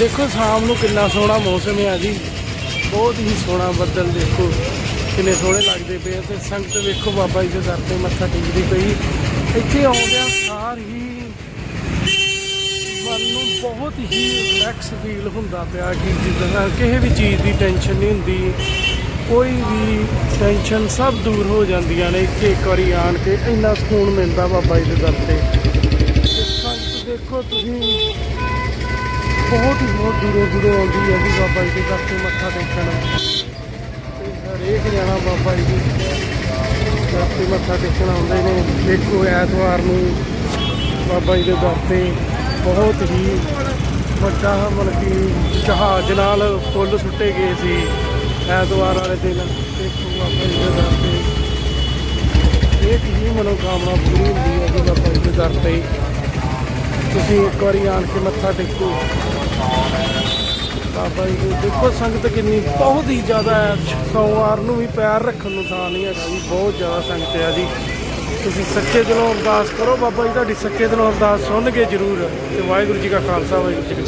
ਦੇਖੋ ਸ਼ਾਮ ਨੂੰ ਕਿੰਨਾ ਸੋਹਣਾ ਮੌਸਮ ਹੈ ਜੀ। ਬਹੁਤ ਹੀ ਸੋਹਣਾ ਬੱਦਲ ਦੇਖੋ। ਕਿੰਨੇ ਸੋਹਣੇ ਲੱਗਦੇ ਪਏ ਆ ਤੇ ਸੰਗਤ ਵੇਖੋ ਬਾਬਾ ਜੀ ਦੇ ਦਰ ਤੇ ਮੱਥਾ ਟੇਕਦੀ ਪਈ। ਇੱਥੇ ਆਉਂਦਿਆਂ ਸਾਰ ਹੀ ਮਨ ਨੂੰ ਬਹੁਤ ਹੀ ਰਿਲੈਕਸ ਫੀਲ ਹੁੰਦਾ ਪਿਆ ਕਿ ਜਿੱਦਾਂ ਕਿਸੇ ਵੀ ਚੀਜ਼ ਦੀ ਟੈਨਸ਼ਨ ਨਹੀਂ ਹੁੰਦੀ। ਕੋਈ ਵੀ ਟੈਨਸ਼ਨ ਸਭ ਦੂਰ ਹੋ ਜਾਂਦੀਆਂ ਨੇ ਇੱਥੇ ਇੱਕ ਵਾਰੀ ਆਣ ਕੇ। ਇੰਨਾ ਸਕੂਨ ਮਿਲਦਾ ਬਾਬਾ ਜੀ ਦੇ ਦਰ ਤੇ। ਤੇ ਸੰਗਤ ਦੇਖੋ ਤੁਸੀਂ ਬਹੁਤ ਹੀ ਬਹੁਤ ਦੂਰੋਂ ਦੂਰੋਂ ਆਉਂਦੀ ਹੈ ਜੀ ਬਾਬਾ ਜੀ ਦੇ ਦਰ ਤੇ ਮੱਥਾ ਟੇਕਣ। ਤੇ ਹਰੇਕ ਜਣਾ ਬਾਬਾ ਜੀ ਦੇ ਦਰ ਤੇ ਮੱਥਾ ਟੇਕਣ ਆਉਂਦੇ ਨੇ। ਦੇਖੋ ਐਤਵਾਰ ਨੂੰ ਬਾਬਾ ਜੀ ਦੇ ਦਰ ਤੇ ਬਹੁਤ ਹੀ ਵੱਡਾ ਮਤਲਬ ਕਿ ਜਹਾਜ਼ ਨਾਲ ਫੁੱਲ ਸੁੱਟੇ ਗਏ ਸੀ ਐਤਵਾਰ ਵਾਲੇ ਦਿਨ। ਦੇਖੋ ਬਾਬਾ ਜੀ ਦੇ ਦਰ ਤੇ। ਇਹ ਹੀ ਮਨੋਕਾਮਨਾ ਪੂਰੀ ਹੁੰਦੀ ਹੈ ਜੀ ਬਾਬਾ ਜੀ ਦੇ ਦਰ ਤੇ। ਤੁਸੀਂ ਇੱਕ ਵਾਰੀ ਆਣ ਕੇ ਮੱਥਾ ਟੇਕੋ। ਬਾਬਾ ਜੀ ਦੇ ਦੇਖੋ ਸੰਗਤ ਕਿੰਨੀ, ਬਹੁਤ ਹੀ ਜ਼ਿਆਦਾ ਹੈ। ਸੋਮਵਾਰ ਨੂੰ ਵੀ ਪੈਰ ਰੱਖਣ ਨੂੰ ਥਾਂ ਨਹੀਂ ਹੈਗਾ ਜੀ, ਬਹੁਤ ਜ਼ਿਆਦਾ ਸੰਗਤ ਹੈ ਜੀ। ਤੁਸੀਂ ਸੱਚੇ ਦਿਲੋਂ ਅਰਦਾਸ ਕਰੋ, ਬਾਬਾ ਜੀ, ਤੁਹਾਡੀ ਸੱਚੇ ਦਿਲੋਂ ਅਰਦਾਸ ਸੁਣਨਗੇ ਜ਼ਰੂਰ। ਤੇ ਵਾਹਿਗੁਰੂ ਜੀ ਕਾ ਖਾਲਸਾ, ਵਾਹਿਗੁਰੂ ਜੀ ਕੀ